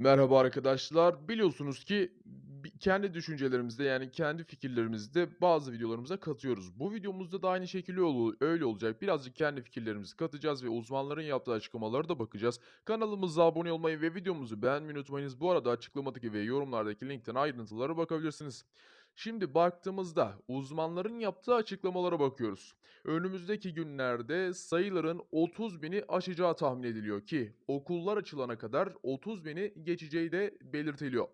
Merhaba arkadaşlar. Biliyorsunuz ki kendi düşüncelerimizde yani kendi fikirlerimizde bazı videolarımıza katıyoruz. Bu videomuzda da aynı şekilde öyle olacak. Birazcık kendi fikirlerimizi katacağız ve uzmanların yaptığı açıklamalara da bakacağız. Kanalımıza abone olmayı ve videomuzu beğenmeyi unutmayınız. Bu arada açıklamadaki ve yorumlardaki linkten ayrıntılara bakabilirsiniz. Şimdi baktığımızda uzmanların yaptığı açıklamalara bakıyoruz. Önümüzdeki günlerde sayıların 30 bini aşacağı tahmin ediliyor ki okullar açılana kadar 30 bini geçeceği de belirtiliyor.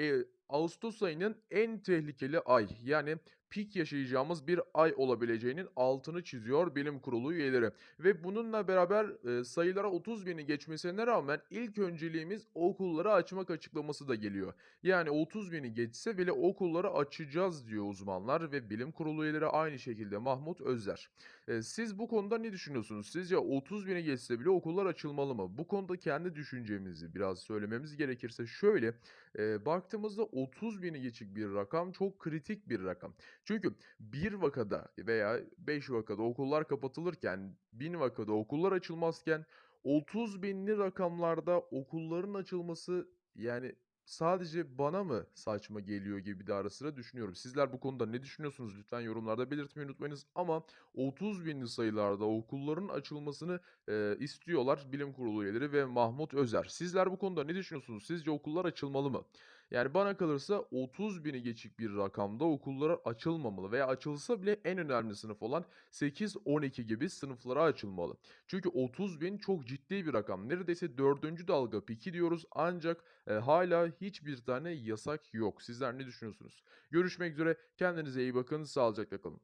E, Ağustos ayının en tehlikeli ay yani pik yaşayacağımız bir ay olabileceğinin altını çiziyor bilim kurulu üyeleri. Ve bununla beraber e, sayılara 30 bini geçmesine rağmen ilk önceliğimiz okulları açmak açıklaması da geliyor. Yani 30 bini geçse bile okulları açacağız diyor uzmanlar ve bilim kurulu üyeleri aynı şekilde Mahmut Özler. Eee, siz bu konuda ne düşünüyorsunuz? Sizce 30 bini geçse bile okullar açılmalı mı? Bu konuda kendi düşüncemizi biraz söylememiz gerekirse şöyle, eee, baktığımızda 30 bini geçik bir rakam çok kritik bir rakam. Çünkü bir vakada veya 5 vakada okullar kapatılırken, 1000 vakada okullar açılmazken 30 binli rakamlarda okulların açılması yani sadece bana mı saçma geliyor gibi de ara sıra düşünüyorum. Sizler bu konuda ne düşünüyorsunuz? Lütfen yorumlarda belirtmeyi unutmayınız. Ama 30 binli sayılarda okulların açılmasını eee, istiyorlar bilim kurulu üyeleri ve Mahmut Özer. Sizler bu konuda ne düşünüyorsunuz? Sizce okullar açılmalı mı? Yani bana kalırsa 30 bini geçik bir rakamda okullar açılmamalı veya açılsa bile en önemli sınıf olan 8-12 gibi sınıflara açılmalı. Çünkü 30 bin çok ciddi bir rakam. Neredeyse dördüncü dalga piki diyoruz ancak e, hala hiçbir tane yasak yok. Sizler ne düşünüyorsunuz? Görüşmek üzere. Kendinize iyi bakın. Sağlıcakla kalın.